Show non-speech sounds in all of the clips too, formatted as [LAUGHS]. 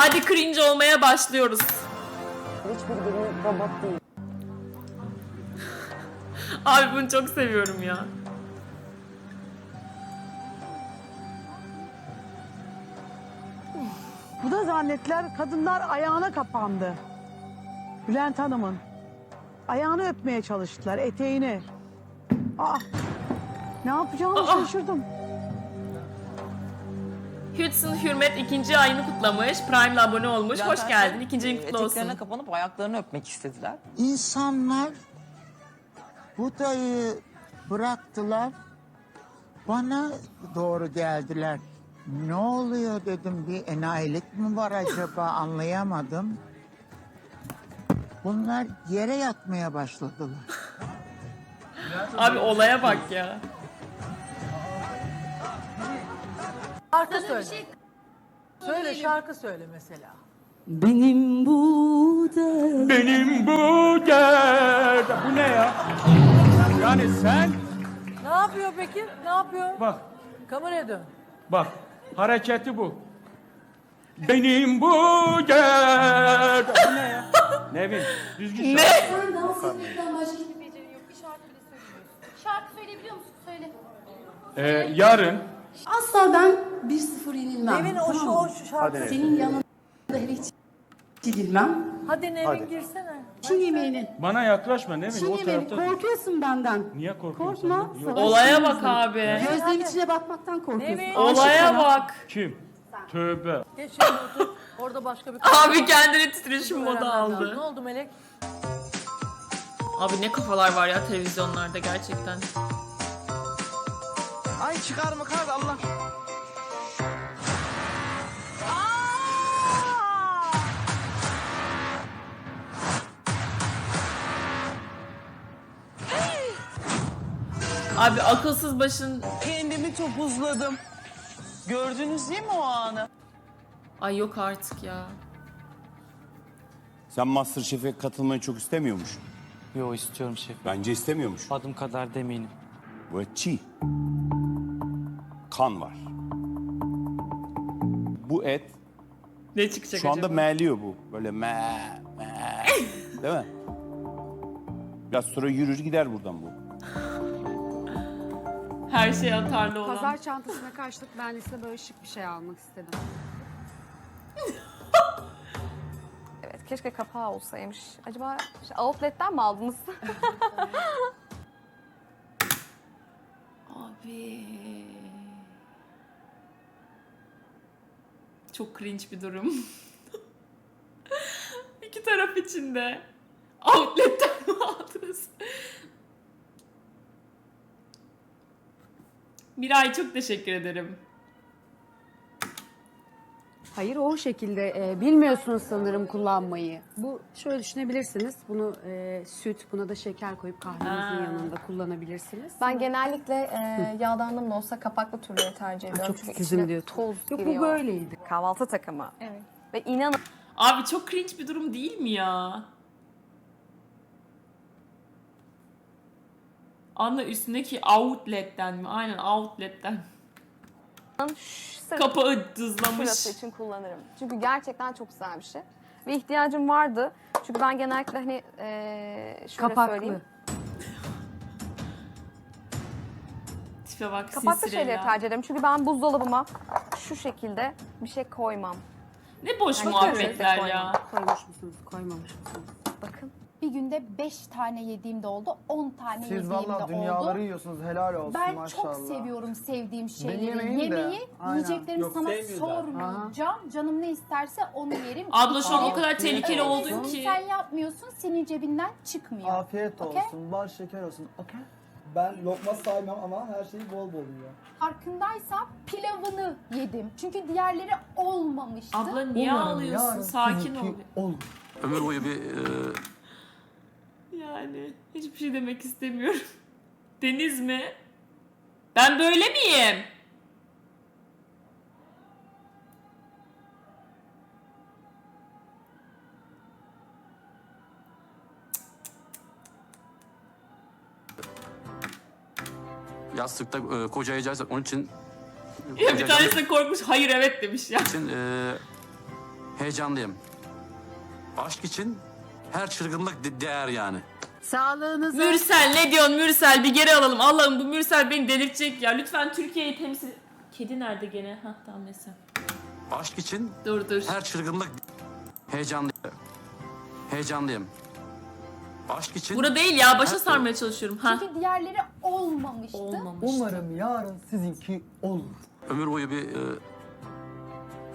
Hadi cringe olmaya başlıyoruz. Hiçbir birinin robot değil. [LAUGHS] Abi bunu çok seviyorum ya. Bu da zannettiler kadınlar ayağına kapandı. Bülent Hanım'ın. Ayağını öpmeye çalıştılar, eteğini. Aa, ne yapacağımı Aa! şaşırdım. Hudson Hürmet ikinci ayını kutlamış. Prime'la abone olmuş. Zaten Hoş geldin. İkinci ayın kutlu olsun. Eteklerine kapanıp ayaklarını öpmek istediler. İnsanlar Buda'yı bıraktılar. Bana doğru geldiler. Ne oluyor dedim bir enayilik mi var acaba [LAUGHS] anlayamadım. Bunlar yere yatmaya başladılar. Abi olaya bak ya. Şarkı söyle. Söyle şarkı söyle mesela. Benim bu Benim bu derde. Bu ne ya? Yani sen Ne yapıyor peki? Ne yapıyor? bak Kameraya dön. bak hareketi bu. Benim bu derde. Bu ne ya? Nevin düzgün şarkı. Sen dans etmekten başka hiçbir becerin yok. Bir şarkı bile söylemiyorsun. Şarkı söyleyebiliyor musun? Söyle. Ee, yarın Asla ben 1-0 yenilmem. Nevin o şu, o şu şarkı. Senin yanında hele hiç yenilmem. Hadi Nevin girsene. Çin yemeğinin. bana yaklaşma Nevin Çin o yemeğinin. tarafta. Korkuyorsun benden. Niye korkuyorsun? Korkma. sen? Yok. Olaya bak abi. Gözlerim içine bakmaktan korkuyorsun. Nevin. Olaya bak. Kim? Tövbe. Geç şöyle otur. Orada başka bir Abi kendini titreşim modu Öğrenmem lazım. Ne aldı. oldu Melek? Abi ne kafalar var ya televizyonlarda gerçekten. Ay çıkar mı kar Allah. Abi akılsız başın... Kendimi topuzladım. Gördünüz değil mi o anı? Ay yok artık ya. Sen Masterchef'e katılmayı çok istemiyormuş. Yo istiyorum şef. Bence istemiyormuş. Adım kadar demeyelim. Bu çiğ. Kan var. Bu et Ne çıkacak şu anda acaba? meğliyor bu. Böyle me me. Değil mi? Biraz sonra yürür gider buradan bu. Her şey atarlı olan. Pazar çantasına karşılık ben size böyle şık bir şey almak istedim. [LAUGHS] Evet keşke kapağı olsaymış. Acaba şey, outlet'ten mi aldınız? [LAUGHS] Abi. Çok cringe bir durum. [LAUGHS] İki taraf içinde. Outlet'ten mi aldınız? Miray çok teşekkür ederim. Hayır o şekilde e, bilmiyorsunuz sanırım kullanmayı. Bu şöyle düşünebilirsiniz. Bunu e, süt, buna da şeker koyup kahvenizin yanında kullanabilirsiniz. ben genellikle e, yağdanlım da olsa kapaklı türleri tercih ediyorum. çok Çünkü titizim içine diyorsun. toz Yok giriyor. bu böyleydi. Kahvaltı takımı. Evet. Ve inanın Abi çok cringe bir durum değil mi ya? Anla üstündeki outlet'ten mi? Aynen outlet'ten. Sırf Kapağı dızlamış. şurası için kullanırım. Çünkü gerçekten çok güzel bir şey. Ve ihtiyacım vardı. Çünkü ben genellikle hani e, şöyle Kapaklı. söyleyeyim. Tipe bak Kapaklı şeyleri tercih ederim. Çünkü ben buzdolabıma şu şekilde bir şey koymam. Ne boş Yani muhabbetler ya. Koymuş musunuz, koymamış mısınız? Bakın. Bir günde 5 tane yediğim de oldu. 10 tane Siz yediğim valla de dünyaları oldu. yiyorsunuz helal olsun Ben maşallah. çok seviyorum sevdiğim şeyleri. yemeyeyim de, Yemeği, aynen. yiyeceklerimi Yok, sana sevmiyor zaten. sormayacağım. Canım ne isterse onu yerim. [LAUGHS] Abla şu an o kadar tehlikeli Öyle oldun ki. Sen yapmıyorsun, senin cebinden çıkmıyor. Afiyet Okey? olsun, bal şeker olsun. Okey. Ben lokma saymam ama her şeyi bol bol yiyor. Farkındaysan pilavını yedim. Çünkü diğerleri olmamıştı. Abla niye Umarım ağlıyorsun? yarın Sakin ol. sizinki Ol. Ömür boyu bir e, Yani hiçbir şey demek istemiyorum. [LAUGHS] Deniz mi? Ben böyle miyim? yastıkta e, kocayacağız. Onun için Ya [LAUGHS] bir tanesi de korkmuş. Hayır evet demiş ya. için e, Heyecanlıyım. Aşk için her çılgınlık de- değer yani. Sağlığınıza. Mürsel ne diyorsun Mürsel bir geri alalım. Allah'ım bu Mürsel beni delirtecek ya. Lütfen Türkiye'yi temsil... Kedi nerede gene? Hah tamam neyse. Aşk için Dur dur. her çılgınlık heyecanlıyım. Heyecanlıyım. Aşk için Bura değil ya başa sarmaya çalışıyorum. Ha. Çünkü diğerleri olmamıştı. Olmamış. Umarım yarın sizinki olur. ömür boyu bir e,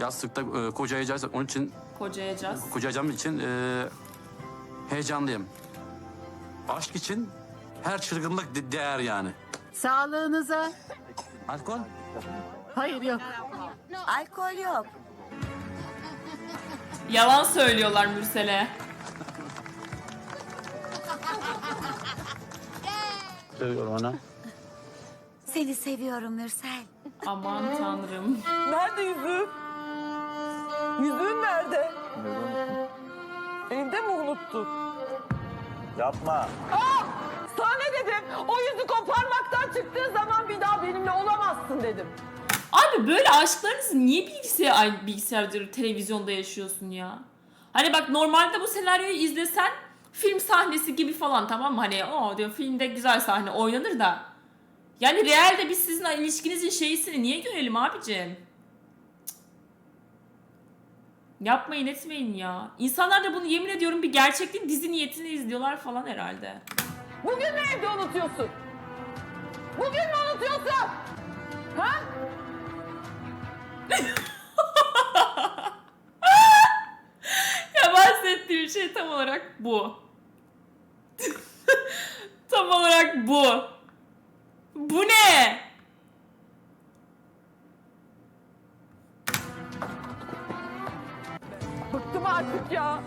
yastıkta e, kocayacağız. Onun için Kocayacağız. kocayacağım için e, heyecanlıyım. Aşk için her çılgınlık de- değer yani. Sağlığınıza. Alkol? Hayır yok. Alkol yok. Yalan söylüyorlar Mürsel'e. Seviyorum ana. Seni seviyorum Mürsel. Aman tanrım. Nerede yüzüğüm? Yüzüğün nerede? Evde mi unuttun? Yapma. Sana ne dedim? O yüzük o parmaktan çıktığı zaman bir daha benimle olamazsın dedim. Abi böyle aşklarınızı niye bilgisayar, ay bilgisayar diyorum televizyonda yaşıyorsun ya? Hani bak normalde bu senaryoyu izlesen film sahnesi gibi falan tamam mı? Hani o diyor filmde güzel sahne oynanır da. Yani realde biz sizin ilişkinizin şeysini niye görelim abicim? Yapmayın etmeyin ya. İnsanlar da bunu yemin ediyorum bir gerçeklik dizi niyetini izliyorlar falan herhalde. Bugün mü evde unutuyorsun? Bugün mü unutuyorsun? Ha? [LAUGHS] Ya bahsettiğim şey tam olarak bu. [LAUGHS] tam olarak bu. Bu ne? Artık ya.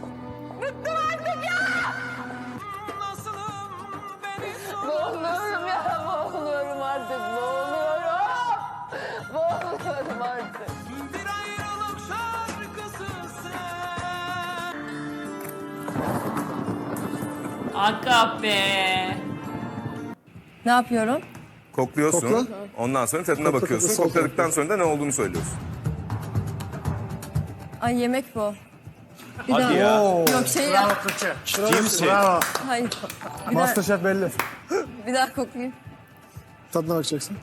Bıktım artık ya. Boğuluyorum ya. Boğuluyorum artık. Boğuluyorum. Boğuluyorum artık. Aga be. Ne yapıyorum? Kokluyorsun. Ondan sonra tadına bakıyorsun. Kokladıktan sonra da ne olduğunu söylüyorsun. Ay yemek bu. Hadi ya. Yok şey ya. Kimsin? Hayır. Bir daha, Masterchef belli. bir daha koklayayım. Tadına bakacaksın.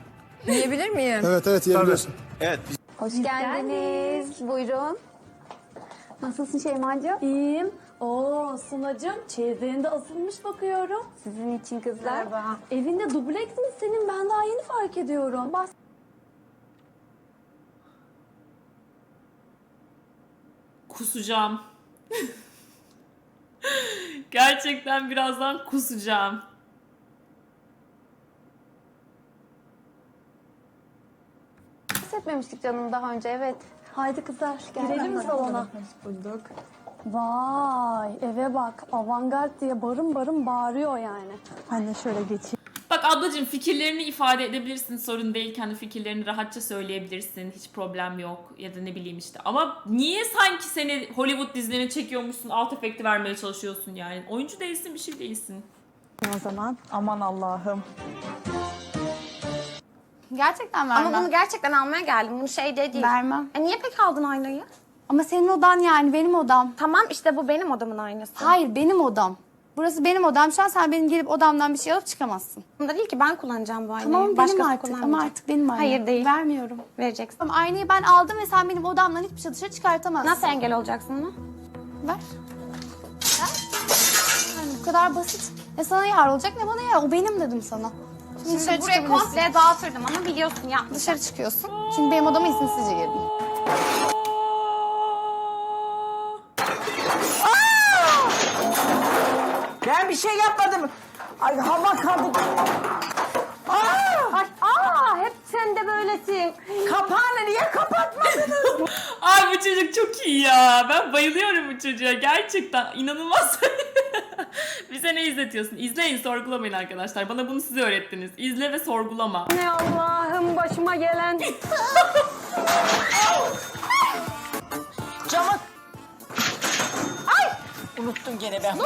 Yiyebilir miyim? Evet evet yiyebiliyorsun. Evet. Hoş geldiniz. Buyurun. Nasılsın Şeyma'cığım? İyiyim. Oo Sunacığım çeyizlerinde asılmış bakıyorum. Sizin için kızlar. Evinde dubleks mi senin? Ben daha yeni fark ediyorum. Bas Kusacağım. Gerçekten birazdan kusacağım. Bahsetmemiştik canım daha önce evet. Haydi kızlar girelim mi salona? bulduk. Vay eve bak avantgard diye barın barın bağırıyor yani. Ben de şöyle geçeyim. Bak ablacığım fikirlerini ifade edebilirsin sorun değil kendi fikirlerini rahatça söyleyebilirsin hiç problem yok ya da ne bileyim işte ama niye sanki seni Hollywood dizilerine çekiyormuşsun alt efekti vermeye çalışıyorsun yani oyuncu değilsin bir şey değilsin. O zaman aman Allah'ım. Gerçekten vermem. Ama bunu gerçekten almaya geldim. Bunu şey de değil. Vermem. E niye pek aldın aynayı? Ama senin odan yani benim odam. Tamam işte bu benim odamın aynası. Hayır benim odam. Burası benim odam. Şu an sen benim gelip odamdan bir şey alıp çıkamazsın. Bunda değil ki ben kullanacağım bu aynayı. Tamam benim Başkası artık ama kullanmayacak. artık benim aynam. Hayır değil. Vermiyorum. Vereceksin. Tamam aynayı ben aldım ve sen benim odamdan hiçbir şey dışarı çıkartamazsın. Nasıl engel olacaksın onu? Ver. Ver. Yani bu kadar basit. Ne sana yar olacak ne bana yar. O benim dedim sana. Şimdi, dışarı Şimdi buraya çıkabilirsin. komple dağıtırdım ama biliyorsun ya. Dışarı çıkıyorsun. Çünkü benim odama izinsizce girdin. Ben bir şey yapmadım. Ay hava kaldı. Ay, aa hep sen de böylesin. Kapağını niye kapatmadınız? [LAUGHS] Ay bu çocuk çok iyi ya ben bayılıyorum bu çocuğa gerçekten inanılmaz. [LAUGHS] Bize ne izletiyorsun? İzleyin sorgulamayın arkadaşlar bana bunu siz öğrettiniz. İzle ve sorgulama. Ne Allah'ım başıma gelen. Camı. Ay! Unuttum gene ben.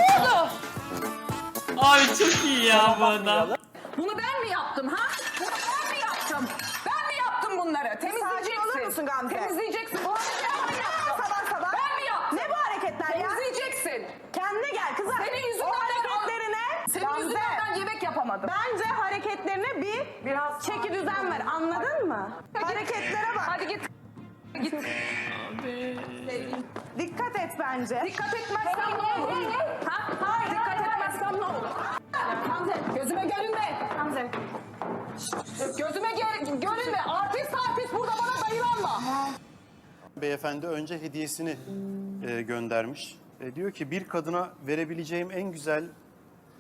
Abi çok iyi ya bu adam. Bunu ben mi yaptım ha? Bunu ben mi yaptım? Ben mi yaptım bunları? Temizleyeceksin. Sakin olur musun Gamze? Temizleyeceksin. Bu? Sabah sabah. Ben mi yaptım? Ne bu hareketler ya? Temizleyeceksin. Kendine gel kızım. Senin yüzünden O hareketlerine Senin Gamze. yüzünden yemek yapamadım. Bence hareketlerine bir Biraz çeki düzen ver. Anladın mı? Hareketlere bak. Hadi git. Git. Dikkat et bence. Dikkat etmezsen ne olur? Ha? Hayır, dikkat etmezsen ne olur? Beyefendi önce hediyesini e, göndermiş. E, diyor ki bir kadına verebileceğim en güzel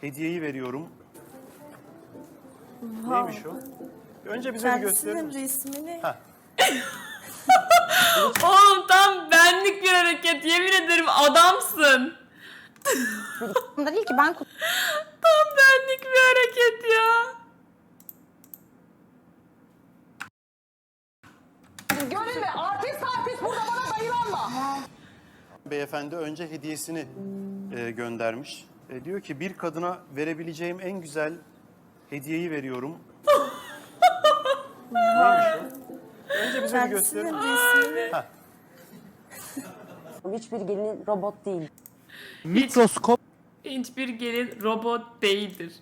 hediyeyi veriyorum. Neymiş o? Önce bize bir gösterir misin? resmini. Ha. [LAUGHS] Oğlum tam benlik bir hareket. Yemin ederim adamsın. değil ki ben [LAUGHS] Tam benlik bir hareket ya. Burada bana dayılanma. Beyefendi önce hediyesini e, göndermiş. E, diyor ki bir kadına verebileceğim en güzel hediyeyi veriyorum. [LAUGHS] Neymiş o? Önce bize bir? Ha. Hiçbir gelin robot değil. Mikroskop Hiçbir gelin robot değildir.